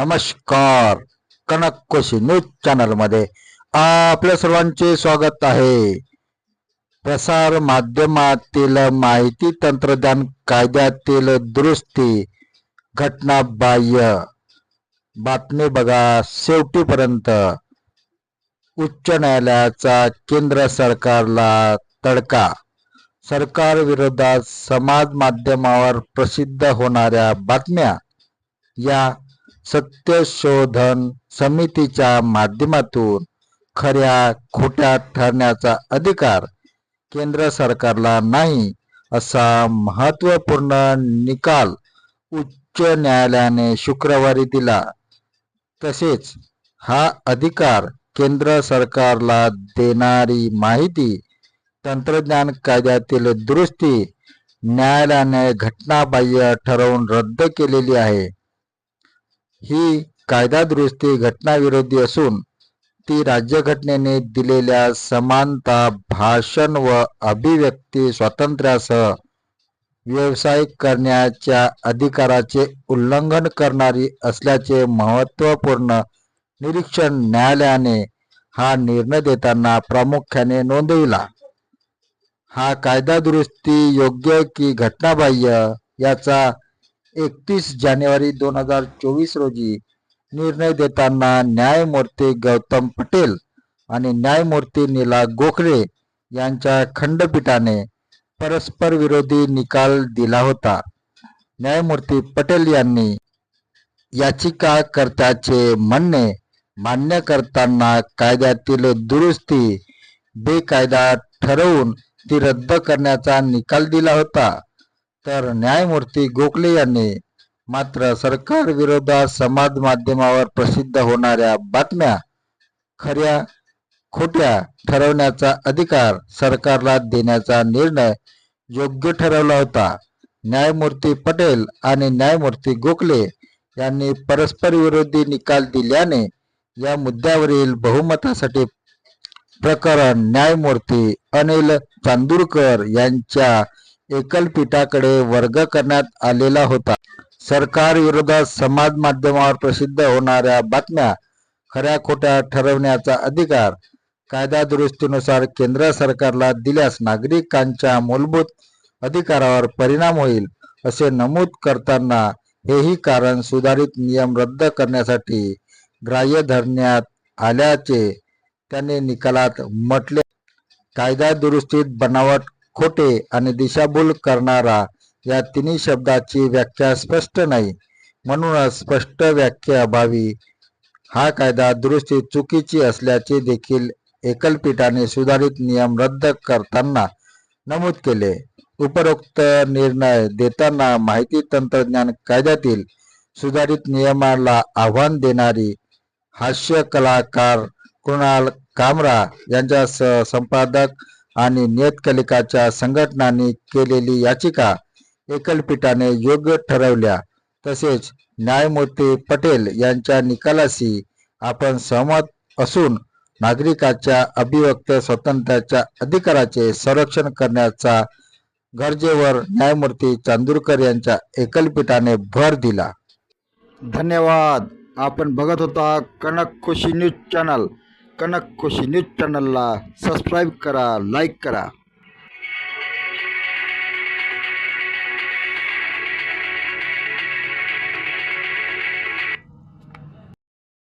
नमस्कार. कनक कोशी न्यूज चॅनलमध्ये आपल्या सर्वांचे स्वागत आहे. प्रसार माध्यमातील माहिती तंत्रज्ञान कायद्यातील दुरुस्ती घटना बाह्य. बातमी बघा शेवटीपर्यंत. उच्च न्यायालयाचा केंद्र सरकारला तडका. सरकार विरोधात समाज माध्यमावर प्रसिद्ध होणाऱ्या बातम्या या सत्यशोधन समितीच्या माध्यमातून खऱ्या खोट्या ठरण्याचा अधिकार केंद्र सरकारला नाही असा महत्त्वपूर्ण निकाल उच्च न्यायालयाने शुक्रवारी दिला. तसेच हा अधिकार केंद्र सरकारला देणारी माहिती तंत्रज्ञान कायद्यातील दुरुस्ती न्यायालयाने घटनाबाह्य ठरवून रद्द केलेली आहे. ही कायदा दुरुस्ती घटनाविरोधी असून ती राज्यघटनेने दिलेल्या समानता भाषण व अभिव्यक्ती स्वातंत्र्यासह व्यवसाय करण्याच्या अधिकाराचे उल्लंघन करणारी असल्याचे महत्त्वपूर्ण निरीक्षण न्यायालयाने हा निर्णय देताना प्रामुख्याने नोंदविला. हा कायदा दुरुस्ती योग्य की घटनाबाह्य याचा एकतीस जानेवारी दोन हजार चोवीस रोजी निर्णय देताना न्यायमूर्ती गौतम पटेल आणि न्यायमूर्ती नीला गोखले यांच्या खंडपीठाने परस्पर विरोधी निकाल दिला होता. न्यायमूर्ती पटेल यांनी याचिकाकर्त्याचे म्हणणे मान्य करताना कायद्यातील दुरुस्ती बेकायदा ठरवून ती रद्द करण्याचा निकाल दिला होता. तर न्यायमूर्ती गोखले यांनी मात्र सरकार विरोधात समाज माध्यमावर प्रसिद्ध होणाऱ्या बातम्या खऱ्या खोट्या ठरवण्याचा अधिकार सरकारला देण्याचा निर्णय योग्य ठरवला होता. न्यायमूर्ती पटेल आणि न्यायमूर्ती गोखले यांनी परस्पर विरोधी निकाल दिल्याने या मुद्द्यावरील बहुमतासाठी प्रकरण न्यायमूर्ती अनिल चांदूरकर यांच्या एकलपीठाकडे वर्ग करण्यात आलेला होता. सरकार विरोधात समाज माध्यमावर प्रसिद्ध होणाऱ्या बातम्या खऱ्या खोट्या ठरवण्याचा अधिकार कायदा दुरुस्तीनुसार केंद्र सरकारला दिल्यास नागरिकांच्या मूलभूत अधिकारावर परिणाम होईल असे नमूद करताना हेही कारण सुधारित नियम रद्द करण्यासाठी ग्राह्य धरण्यात आल्याचे त्याने निकालात म्हटले. कायदा दुरुस्तीत बनावट खोटे आणि दिशाभूल करणारा या तिन्ही शब्दाची व्याख्या स्पष्ट नाही. म्हणूनच स्पष्ट व्याख्या अभावी हा कायदा दुरुस्ती चुकीची असल्याचे देखील एकलपीठाने सुधारित नियम रद्द करताना नमूद केले. उपरोक्त निर्णय देताना माहिती तंत्रज्ञान कायद्यातील सुधारित नियमाला आव्हान देणारी हास्य कलाकार कृणाल कामरा यांच्या संपादक आणि नियतकालिकाच्या संघटनांनी केलेली याचिका एकलपीठाने योग्य ठरवल्या. तसेच न्यायमूर्ती पटेल यांच्या निकालाशी आपण सहमत असून नागरिकाच्या अभिव्यक्त स्वातंत्र्याच्या अधिकाराचे संरक्षण करण्याचा गरजेवर न्यायमूर्ती चांदूरकर यांच्या एकलपीठाने भर दिला. धन्यवाद. आपण बघत होता Kanak Khushi news channel. Kanak Khushi news चॅनलला सबस्क्राईब करा लाईक करा